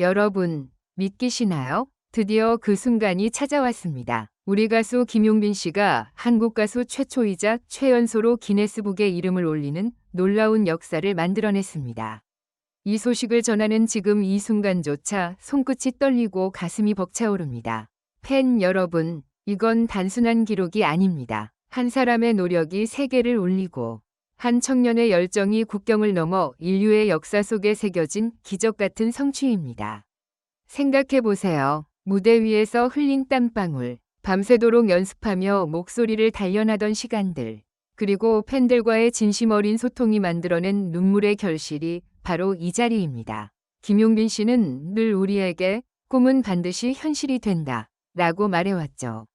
여러분, 믿기시나요? 드디어 그 순간이 찾아왔습니다. 우리 가수 김용빈 씨가 한국 가수 최초이자 최연소로 기네스북에 이름을 올리는 놀라운 역사를 만들어냈습니다. 이 소식을 전하는 지금 이 순간조차 손끝이 떨리고 가슴이 벅차오릅니다. 팬 여러분, 이건 단순한 기록이 아닙니다. 한 사람의 노력이 세계를 울리고 한 청년의 열정이 국경을 넘어 인류의 역사 속에 새겨진 기적 같은 성취입니다. 생각해 보세요. 무대 위에서 흘린 땀방울, 밤새도록 연습하며 목소리를 단련하던 시간들, 그리고 팬들과의 진심 어린 소통이 만들어낸 눈물의 결실이 바로 이 자리입니다. 김용빈 씨는 늘 우리에게 꿈은 반드시 현실이 된다 라고 말해왔죠.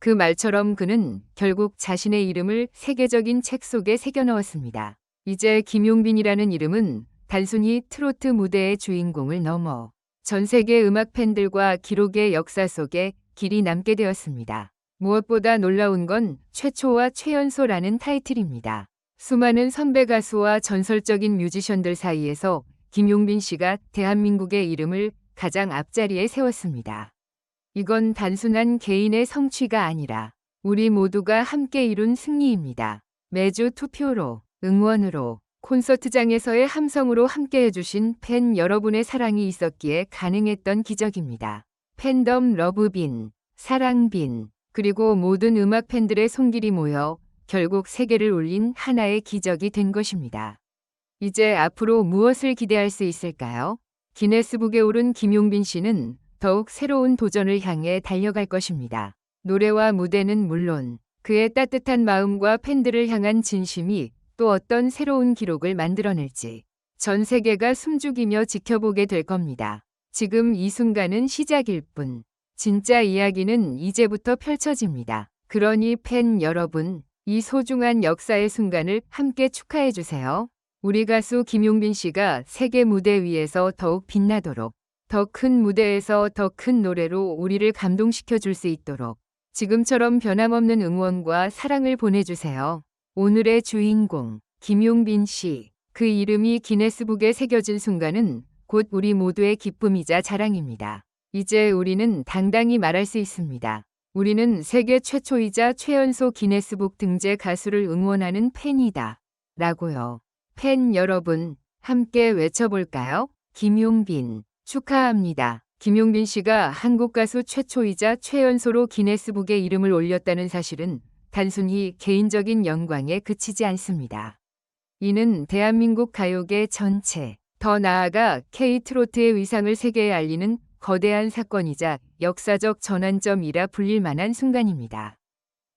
그 말처럼 그는 결국 자신의 이름을 세계적인 책 속에 새겨 넣었습니다. 이제 김용빈이라는 이름은 단순히 트로트 무대의 주인공을 넘어 전 세계 음악 팬들과 기록의 역사 속에 길이 남게 되었습니다. 무엇보다 놀라운 건 최초와 최연소라는 타이틀입니다. 수많은 선배 가수와 전설적인 뮤지션들 사이에서 김용빈 씨가 대한민국의 이름을 가장 앞자리에 세웠습니다. 이건 단순한 개인의 성취가 아니라 우리 모두가 함께 이룬 승리입니다. 매주 투표로, 응원으로, 콘서트장에서의 함성으로 함께 해주신 팬 여러분의 사랑이 있었기에 가능했던 기적입니다. 팬덤 러브빈, 사랑빈, 그리고 모든 음악 팬들의 손길이 모여 결국 세계를 울린 하나의 기적이 된 것입니다. 이제 앞으로 무엇을 기대할 수 있을까요? 기네스북에 오른 김용빈 씨는 더욱 새로운 도전을 향해 달려갈 것입니다. 노래와 무대는 물론 그의 따뜻한 마음과 팬들을 향한 진심이 또 어떤 새로운 기록을 만들어낼지 전 세계가 숨죽이며 지켜보게 될 겁니다. 지금 이 순간은 시작일 뿐 진짜 이야기는 이제부터 펼쳐집니다. 그러니 팬 여러분, 이 소중한 역사의 순간을 함께 축하해 주세요. 우리 가수 김용빈 씨가 세계 무대 위에서 더욱 빛나도록 더 큰 무대에서 더 큰 노래로 우리를 감동시켜 줄 수 있도록 지금처럼 변함없는 응원과 사랑을 보내주세요. 오늘의 주인공 김용빈 씨. 그 이름이 기네스북에 새겨진 순간은 곧 우리 모두의 기쁨이자 자랑입니다. 이제 우리는 당당히 말할 수 있습니다. 우리는 세계 최초이자 최연소 기네스북 등재 가수를 응원하는 팬이다. 라고요. 팬 여러분, 함께 외쳐볼까요? 김용빈, 축하합니다. 김용빈 씨가 한국 가수 최초이자 최연소로 기네스북에 이름을 올렸다는 사실은 단순히 개인적인 영광에 그치지 않습니다. 이는 대한민국 가요계 전체, 더 나아가 K-트로트의 위상을 세계에 알리는 거대한 사건이자 역사적 전환점이라 불릴 만한 순간입니다.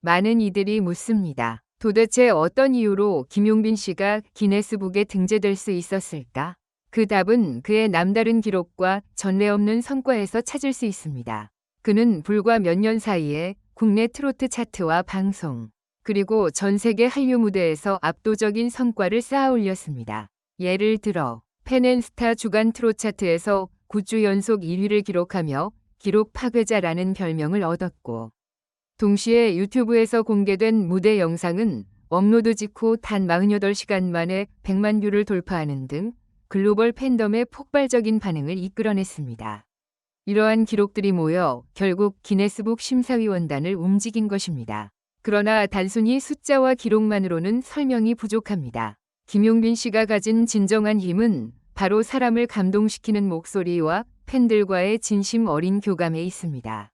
많은 이들이 묻습니다. 도대체 어떤 이유로 김용빈 씨가 기네스북에 등재될 수 있었을까? 그 답은 그의 남다른 기록과 전례 없는 성과에서 찾을 수 있습니다. 그는 불과 몇 년 사이에 국내 트로트 차트와 방송, 그리고 전 세계 한류 무대에서 압도적인 성과를 쌓아 올렸습니다. 예를 들어 펜앤스타 주간 트롯 차트에서 9주 연속 1위를 기록하며 기록 파괴자라는 별명을 얻었고 동시에 유튜브에서 공개된 무대 영상은 업로드 직후 단 48시간 만에 100만 뷰를 돌파하는 등 글로벌 팬덤의 폭발적인 반응을 이끌어냈습니다. 이러한 기록들이 모여 결국 기네스북 심사위원단을 움직인 것입니다. 그러나 단순히 숫자와 기록만으로는 설명이 부족합니다. 김용빈 씨가 가진 진정한 힘은 바로 사람을 감동시키는 목소리와 팬들과의 진심 어린 교감에 있습니다.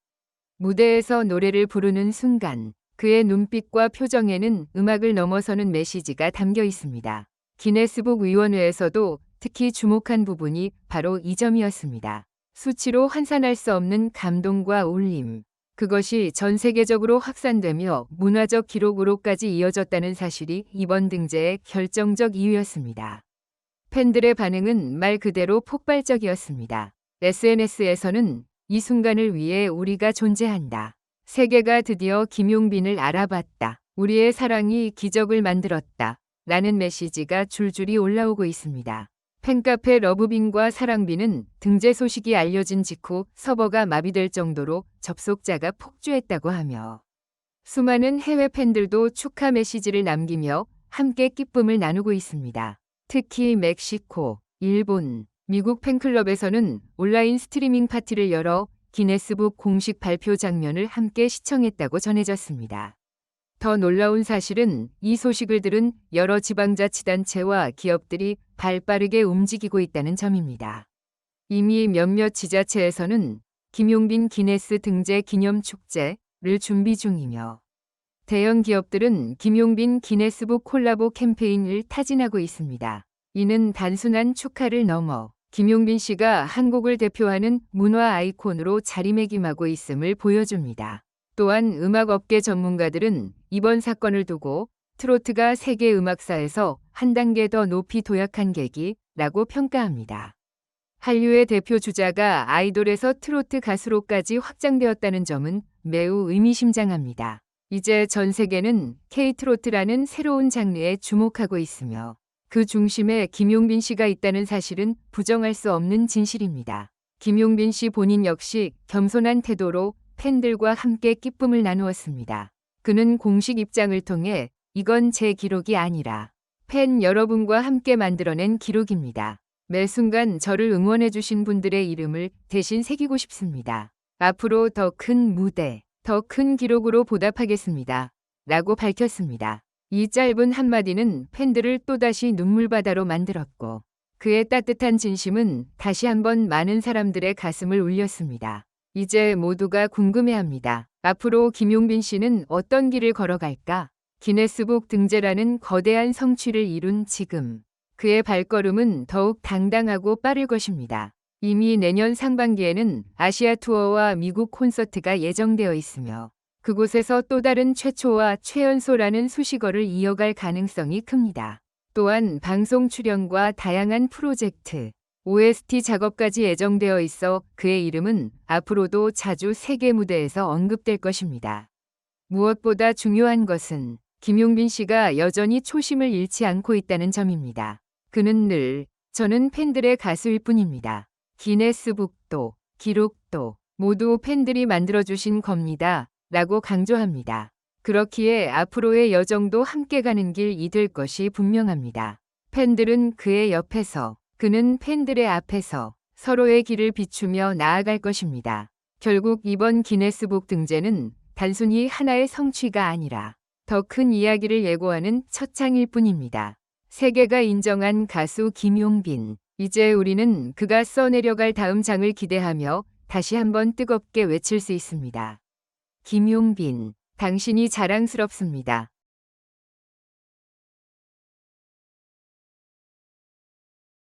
무대에서 노래를 부르는 순간 그의 눈빛과 표정에는 음악을 넘어서는 메시지가 담겨 있습니다. 기네스북 위원회에서도 특히 주목한 부분이 바로 이 점이었습니다. 수치로 환산할 수 없는 감동과 울림. 그것이 전 세계적으로 확산되며 문화적 기록으로까지 이어졌다는 사실이 이번 등재의 결정적 이유였습니다. 팬들의 반응은 말 그대로 폭발적이었습니다. SNS에서는 이 순간을 위해 우리가 존재한다. 세계가 드디어 김용빈을 알아봤다. 우리의 사랑이 기적을 만들었다. 라는 메시지가 줄줄이 올라오고 있습니다. 팬카페 러브빈과 사랑빈은 등재 소식이 알려진 직후 서버가 마비될 정도로 접속자가 폭주했다고 하며 수많은 해외 팬들도 축하 메시지를 남기며 함께 기쁨을 나누고 있습니다. 특히 멕시코, 일본, 미국 팬클럽에서는 온라인 스트리밍 파티를 열어 기네스북 공식 발표 장면을 함께 시청했다고 전해졌습니다. 더 놀라운 사실은 이 소식을 들은 여러 지방자치단체와 기업들이 발빠르게 움직이고 있다는 점입니다. 이미 몇몇 지자체에서는 김용빈 기네스 등재 기념 축제를 준비 중이며 대형 기업들은 김용빈 기네스북 콜라보 캠페인을 타진하고 있습니다. 이는 단순한 축하를 넘어 김용빈 씨가 한국을 대표하는 문화 아이콘으로 자리매김하고 있음을 보여줍니다. 또한 음악업계 전문가들은 이번 사건을 두고 트로트가 세계 음악사에서 한 단계 더 높이 도약한 계기라고 평가합니다. 한류의 대표 주자가 아이돌에서 트로트 가수로까지 확장되었다는 점은 매우 의미심장합니다. 이제 전 세계는 K-트로트라는 새로운 장르에 주목하고 있으며 그 중심에 김용빈 씨가 있다는 사실은 부정할 수 없는 진실입니다. 김용빈 씨 본인 역시 겸손한 태도로 팬들과 함께 기쁨을 나누었습니다. 그는 공식 입장을 통해 이건 제 기록이 아니라 팬 여러분과 함께 만들어낸 기록입니다. 매 순간 저를 응원해주신 분들의 이름을 대신 새기고 싶습니다. 앞으로 더 큰 무대, 더 큰 기록으로 보답하겠습니다. 라고 밝혔습니다. 이 짧은 한마디는 팬들을 또다시 눈물바다로 만들었고 그의 따뜻한 진심은 다시 한번 많은 사람들의 가슴을 울렸습니다. 이제 모두가 궁금해합니다. 앞으로 김용빈 씨는 어떤 길을 걸어갈까? 기네스북 등재라는 거대한 성취를 이룬 지금 그의 발걸음은 더욱 당당하고 빠를 것입니다. 이미 내년 상반기에는 아시아 투어와 미국 콘서트가 예정되어 있으며 그곳에서 또 다른 최초와 최연소라는 수식어를 이어갈 가능성이 큽니다. 또한 방송 출연과 다양한 프로젝트, OST 작업까지 예정되어 있어 그의 이름은 앞으로도 자주 세계 무대에서 언급될 것입니다. 무엇보다 중요한 것은 김용빈 씨가 여전히 초심을 잃지 않고 있다는 점입니다. 그는 늘 저는 팬들의 가수일 뿐입니다. 기네스북도 기록도 모두 팬들이 만들어주신 겁니다. 라고 강조합니다. 그렇기에 앞으로의 여정도 함께 가는 길 이 될 것이 분명합니다. 팬들은 그의 옆에서, 그는 팬들의 앞에서 서로의 길을 비추며 나아갈 것입니다. 결국 이번 기네스북 등재는 단순히 하나의 성취가 아니라 더 큰 이야기를 예고하는 첫 장일 뿐입니다. 세계가 인정한 가수 김용빈. 이제 우리는 그가 써내려갈 다음 장을 기대하며 다시 한번 뜨겁게 외칠 수 있습니다. 김용빈, 당신이 자랑스럽습니다.